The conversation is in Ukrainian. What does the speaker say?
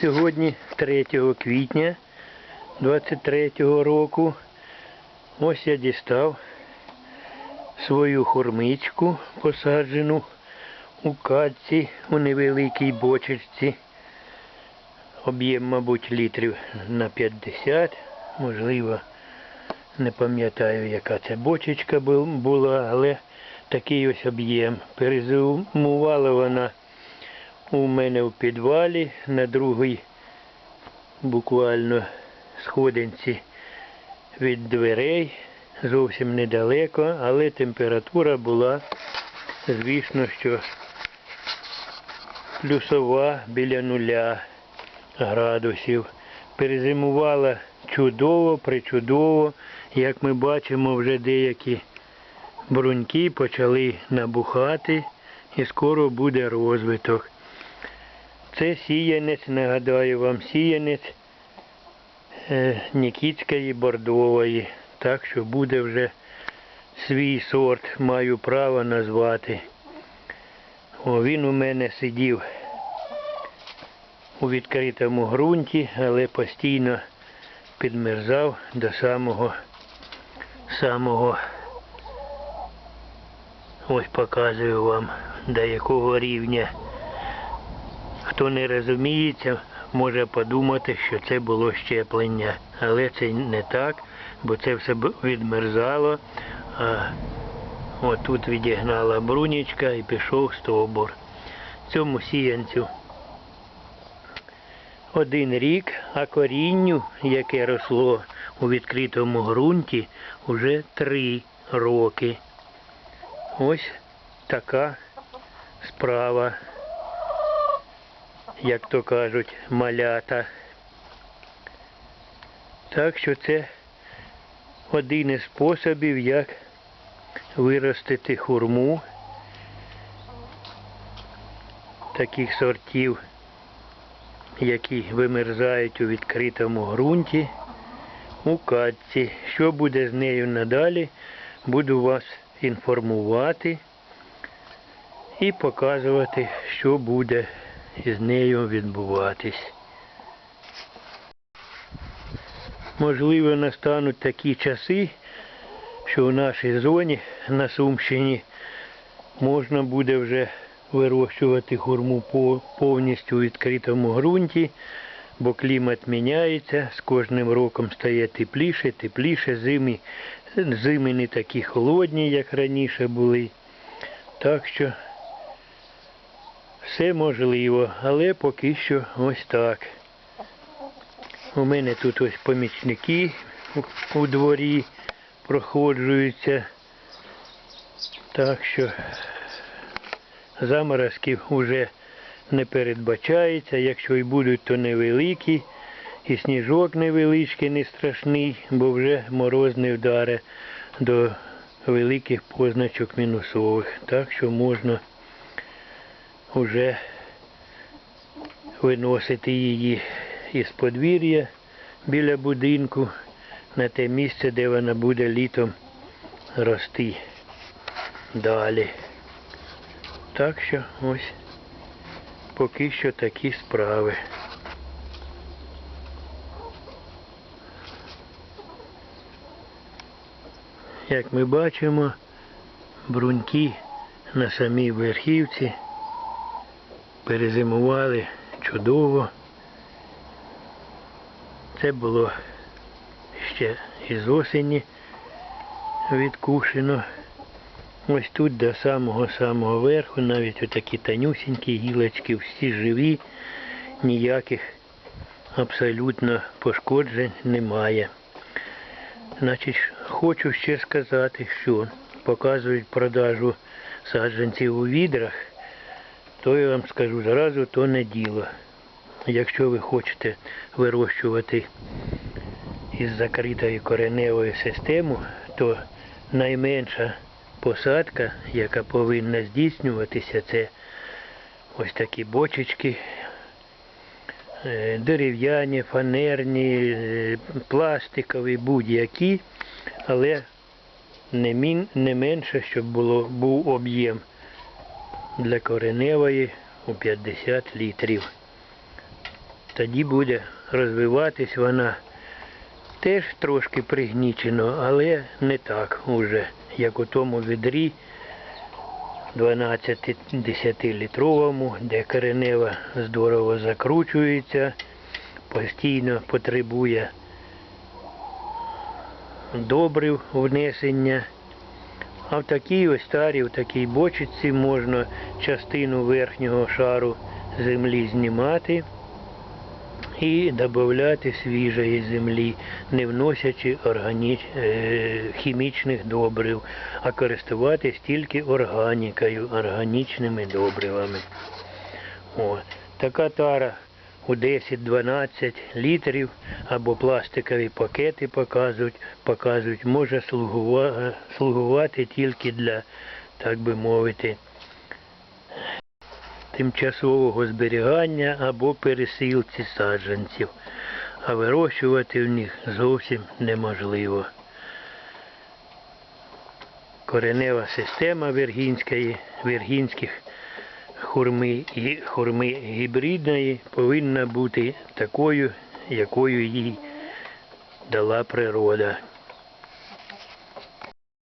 Сьогодні 3 квітня 23 року. Ось я дістав свою хурмичку посаджену у катці у невеликій бочечці. Об'єм, мабуть, літрів на 50, можливо, не пам'ятаю, яка це бочечка була, але такий ось об'єм. Перезимувала вона у мене в підвалі на другій буквально сходинці від дверей, зовсім недалеко, але температура була, звісно, що плюсова біля нуля градусів. Перезимувала чудово, причудово. Як ми бачимо, вже деякі бруньки почали набухати і скоро буде розвиток. Це сіянець, нагадаю вам, сіянець е, Нікітської бордової. Так що буде вже свій сорт, маю право назвати. О, він у мене сидів у відкритому ґрунті, але постійно підмерзав до самого самого ось показую вам до якого рівня. Хто не розуміється, може подумати, що це було щеплення. Але це не так, бо це все відмерзало. А отут відігнала брунічка і пішов стовбур. Цьому сіянцю один рік, а корінню, яке росло у відкритому ґрунті, уже три роки. Ось така справа як то кажуть, малята. Так що це один із способів, як виростити хурму таких сортів, які вимерзають у відкритому ґрунті у катці. Що буде з нею надалі, буду вас інформувати і показувати, що буде із нею відбуватись. Можливо, настануть такі часи, що в нашій зоні на Сумщині можна буде вже вирощувати хурму повністю у відкритому ґрунті, бо клімат міняється, з кожним роком стає тепліше, тепліше, зими, зими не такі холодні, як раніше були. Так що все можливо, але поки що ось так. У мене тут ось помічники у, дворі проходжуються. Так що заморозків вже не передбачається. Якщо і будуть, то невеликі. І сніжок невеличкий, не страшний, бо вже мороз не вдаре до великих позначок мінусових. Так що можна вже виносити її із подвір'я біля будинку на те місце, де вона буде літом рости далі. Так що ось поки що такі справи. Як ми бачимо, бруньки на самій верхівці перезимували чудово. Це було ще із осені відкушено. Ось тут до самого-самого верху, навіть отакі тонюсінькі гілочки, всі живі, ніяких абсолютно пошкоджень немає. Значить, хочу ще сказати, що показують продажу саджанців у відрах, то я вам скажу зразу, то не діло. Якщо ви хочете вирощувати із закритою кореневою системою, то найменша посадка, яка повинна здійснюватися, це ось такі бочечки, е, дерев'яні, фанерні, е, пластикові, будь-які, але не менше, щоб було, був об'єм для кореневої у 50 літрів. тоді буде розвиватись вона теж трошки пригнічено, але не так уже, як у тому відрі 12-10-літровому, де коренева здорово закручується, постійно потребує добрив внесення. А в такій ось тарі, в такій бочці можна частину верхнього шару землі знімати і додати свіжої землі, не вносячи органі... е, хімічних добрив, а користуватись тільки органікою, органічними добривами. О, така тара у 10-12 літрів або пластикові пакети показують, показують може слугува- слугувати тільки для, так би мовити, тимчасового зберігання або пересилці саджанців, а вирощувати в них зовсім неможливо. Коренева система вергінської, вергінських хурми і хурми гібридної повинна бути такою, якою їй дала природа.